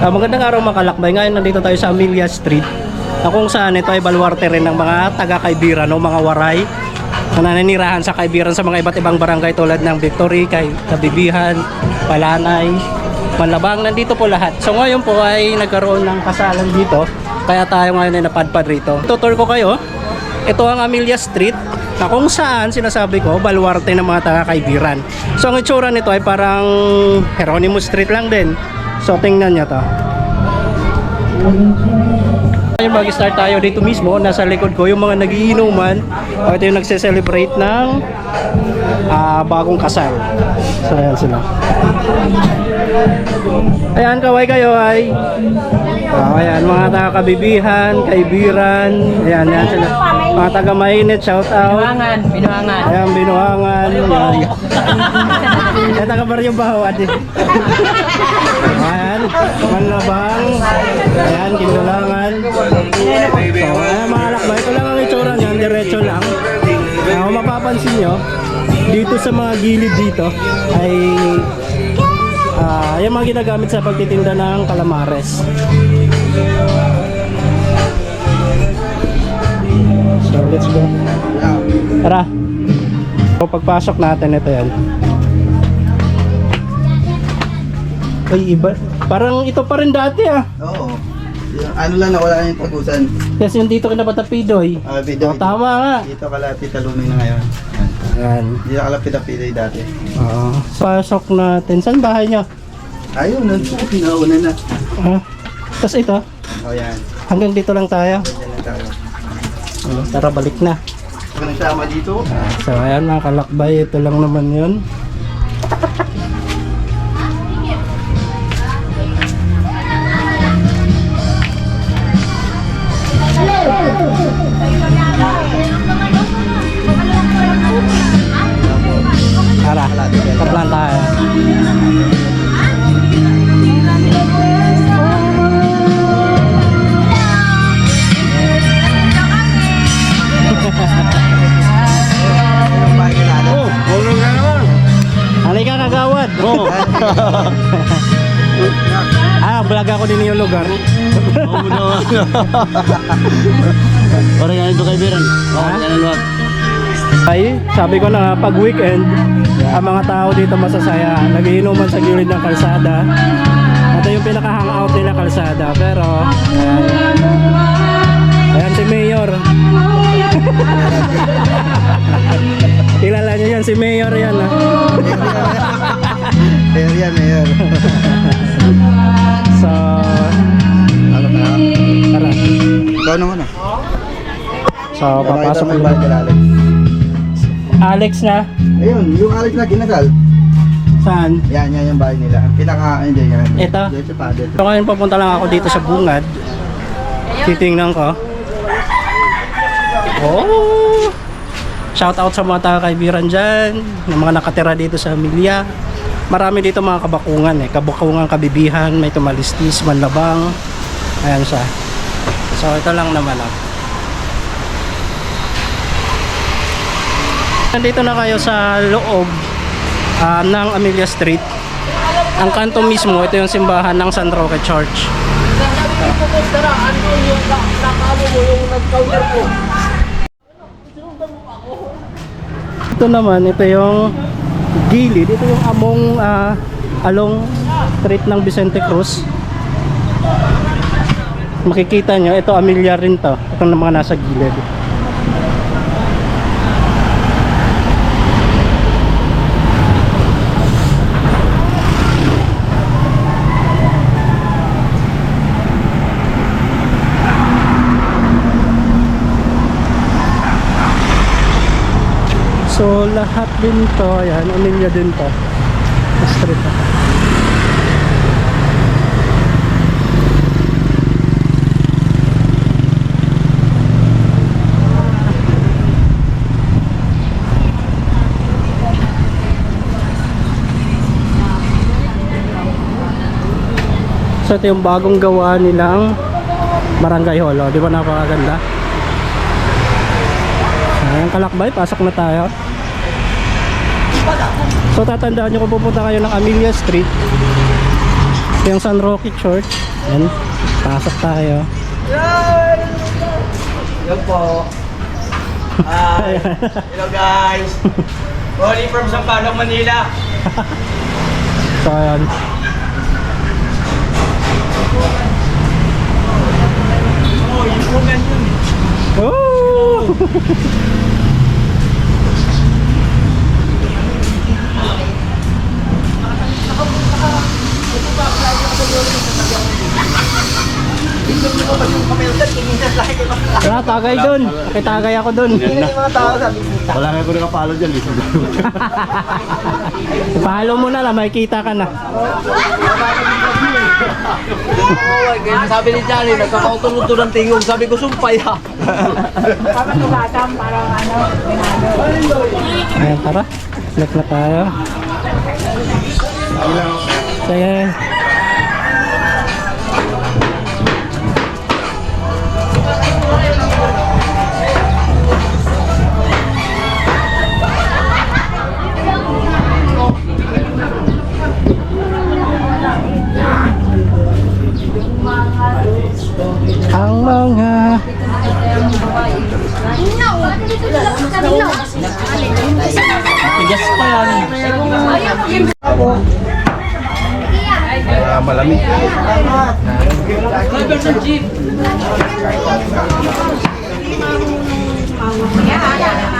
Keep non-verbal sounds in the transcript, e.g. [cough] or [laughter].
Ah, magandang araw mga kalakbay. Ngayon nandito tayo sa Amelia Street na kung saan ito ay baluarte rin ng mga taga-kaibiran o mga waray na nananirahan sa kaibiran sa mga iba't ibang barangay tulad ng Victory, Kay, Kabibihan, Palanay, Malabang. Nandito po lahat. So ngayon po ay nagkaroon ng kasalan dito kaya tayo ngayon ay napadpad rito. Tutor ko kayo. Ito ang Amelia Street na kung saan sinasabi ko baluarte ng mga taga-kaibiran. So ang itsura nito ay parang Geronimo Street lang din. So tingnan nyo to. Ngayon mag-start tayo dito mismo. Nasa likod ko yung mga nagiinuman. O ito yung nagse-celebrate ng ah, bagong kasal. So ayan sila. Ayan, kaway kayo ay Ah, ayan, mga taga-kabibihan, kaibiran. Ayan, ayan sila. Mga taga-mainit, shout out. Binuangan, binuangan. Ayan, binuangan. Ayan. Ayan, taga Baryo Baho, ate. Ayan, manlabang. Ayan, kinulangan. So, ayan, mga lakba. Ito lang ang itsura niyan, diretso lang. Ah, kung mapapansin nyo, dito sa mga gilid dito ay ah, yung mga ginagamit sa pagtitinda ng kalamares. So, let's go. Tara. So, pagpasok natin, ito yan. Ay, iba. Parang ito pa rin dati ah. Oo. Ano lang nawala na yung tagusan. Kasi yung dito kinapatapidoy. Ah, video. Oh, tama nga. Dito kalapit talunoy na ngayon. Ayan. Dito kalapit ang piloy dati. Oo. Pasok natin. Saan bahay nyo? Ayun, nandun. Pinauna na. Ah. Tapos ito, O yan. hanggang dito lang tayo. Yan na tayo. Oh, tara, balik na. Kung nagsama dito, So, ayan mga kalakbay. Ito lang naman yun. Tara, Oh, Tulong na naman. halika kagawad. Oh. [laughs] ah, vlog ako din yung lugar. Oo naman. [laughs] Parang yan ito kaibiran. Ha? Oo, yan ang Ay, sabi ko na pag weekend, ang mga tao dito masasaya. Nagiinuman sa gilid ng kalsada. Ito yung pinaka-hangout nila kalsada. Pero. Ayan [laughs] Kilala niyo yan, si Mayor yan. ah. [laughs] Mayor yan, mayor. [laughs] So, Ano ka? tara. Ikaw naman ah. So, papasok mo kilala. Alex na. Ayun, yung Alex na kinasal. Saan? Yan, yan yung bahay nila. Pinaka, hindi yan. Ito? Dito pa, dito. So ngayon papunta lang ako dito sa bungad. Titingnan ko. Oh! Shout out sa mga taga-kaibiran dyan, ng mga nakatira dito sa Emilia. Marami dito mga kabakungan eh. Kabakungan, kabibihan, may tumalistis, manlabang. Ayan siya. So ito lang naman ah. Nandito na kayo sa loob ah, ng Amelia Street. Ang kanto mismo, ito yung simbahan ng San Roque Church. Ito naman, ito yung gilid. Ito yung among ah, along street ng Vicente Cruz. Makikita nyo, ito Amelia rin to. Ito ng mga nasa gilid. So lahat din to, ayan, Amelia din to. Street to. So ito yung bagong gawa nilang Barangay Hall. oh. Di ba napakaganda? Ayan, kalakbay, pasok na tayo. So tatandaan nyo kung pupunta kayo ng Amelia Street, yung San Roque Church. Yan. Pasok tayo. Yan po. Hi. [laughs] Hello guys. Calling from Sampaloc, Manila. [laughs] So, ayan. Oh, yung pugan yun. Oh! [laughs] Wala, tagay dun. Nakitagay ako dun. Wala nga ko nakapalo dyan. Lisa. [laughs] Pahalo mo na lang, makikita ka na. Sabi ni Johnny, nagkakautulog ng tingog. Sabi ko, sumpay ha. Ayan, tara. Look na tayo. So, ayan. Ah, malamig. Driver ng jeep. Uy, makagat ka